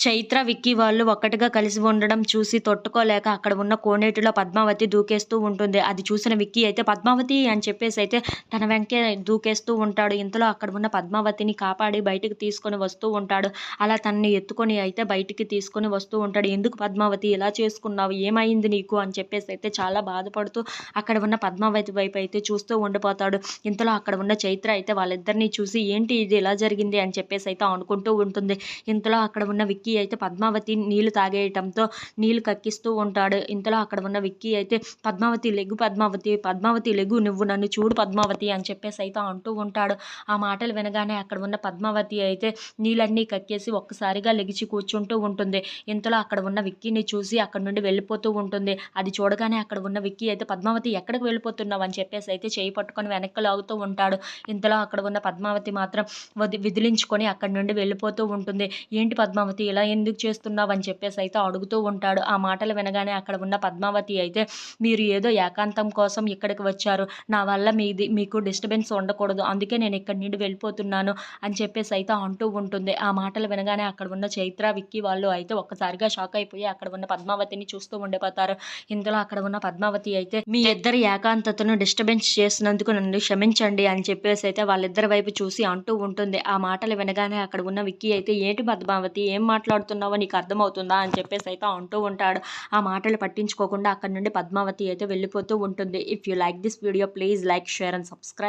చైత్ర విక్కీ వాళ్ళు ఒక్కటిగా కలిసి ఉండడం చూసి తొట్టుకోలేక అక్కడ ఉన్న కోనేటిలో పద్మావతి దూకేస్తూ ఉంటుంది. అది చూసిన విక్కీ అయితే పద్మావతి అని చెప్పేసి అయితే తన వెంకే దూకేస్తూ ఉంటాడు. ఇంతలో అక్కడ ఉన్న పద్మావతిని కాపాడి బయటికి తీసుకొని వస్తూ ఉంటాడు. అలా తనని ఎత్తుకొని అయితే బయటికి తీసుకొని వస్తూ ఉంటాడు. ఎందుకు పద్మావతి ఇలా చేసుకున్నావు? ఏమైంది నీకు? అని చెప్పేసి అయితే చాలా బాధపడుతూ అక్కడ ఉన్న పద్మావతి వైపు అయితే చూస్తూ ఉండిపోతాడు. ఇంతలో అక్కడ ఉన్న చైత్ర అయితే వాళ్ళిద్దరిని చూసి ఏంటి ఇది? ఇలా జరిగింది? అని చెప్పేసి అయితే అనుకుంటూ ఉంటుంది. ఇంతలో అక్కడ ఉన్న విక్కీ అయితే పద్మావతి నీళ్ళు తాగేయటంతో నీళ్ళు కక్కిస్తూ ఉంటాడు. ఇంతలో అక్కడ ఉన్న విక్కీ అయితే పద్మావతి లెగ్గు పద్మావతి పద్మావతి లెగ్గు నువ్వు నన్ను చూడు పద్మావతి అని చెప్పేసి అయితే అంటూ ఉంటాడు. ఆ మాటలు వినగానే అక్కడ ఉన్న పద్మావతి అయితే నీళ్ళన్నీ కక్కేసి ఒక్కసారిగా లెగిచి కూర్చుంటూ ఉంటుంది. ఇంతలో అక్కడ ఉన్న విక్కీని చూసి అక్కడ నుండి వెళ్ళిపోతూ ఉంటుంది. అది చూడగానే అక్కడ ఉన్న విక్కీ అయితే పద్మావతి ఎక్కడికి వెళ్ళిపోతున్నావు? అని చెప్పేసి అయితే చేయి పట్టుకొని వెనక్కి లాగుతూ ఉంటాడు. ఇంతలో అక్కడ ఉన్న పద్మావతి మాత్రం వది విదిలించుకొని అక్కడి నుండి వెళ్ళిపోతూ ఉంటుంది. ఏంటి పద్మావతి ఇలా ఎందుకు చేస్తున్నావు అని చెప్పేసి అయితే అడుగుతూ ఉంటాడు. ఆ మాటలు వినగానే అక్కడ ఉన్న పద్మావతి అయితే మీరు ఏదో ఏకాంతం కోసం ఇక్కడికి వచ్చారు. నా వల్ల మీది మీకు డిస్టర్బెన్స్ ఉండకూడదు. అందుకే నేను ఇక్కడి నుండి వెళ్ళిపోతున్నాను అని చెప్పేసి అయితే అంటూ ఉంటుంది. ఆ మాటలు వినగానే అక్కడ ఉన్న చైత్ర విక్కీ వాళ్ళు అయితే ఒక్కసారిగా షాక్ అయిపోయి అక్కడ ఉన్న పద్మావతిని చూస్తూ ఉండిపోతారు. ఇందులో అక్కడ ఉన్న పద్మావతి అయితే మీ ఇద్దరి ఏకాంతతను డిస్టర్బెన్స్ చేసినందుకు నన్ను క్షమించండి అని చెప్పేసి అయితే వాళ్ళిద్దరి వైపు చూసి అంటూ ఉంటుంది. ఆ మాటలు వినగానే అక్కడ ఉన్న విక్కీ అయితే ఏంటి పద్మావతి? ఏం మాట్లాడుతున్నావో నీకు అర్థమవుతుందా అని చెప్పేసి అయితే అంటూ ఉంటాడు. ఆ మాటలు పట్టించుకోకుండా అక్కడ నుండి పద్మావతి అయితే వెళ్ళిపోతూ ఉంటుంది. If you like this video please like share and subscribe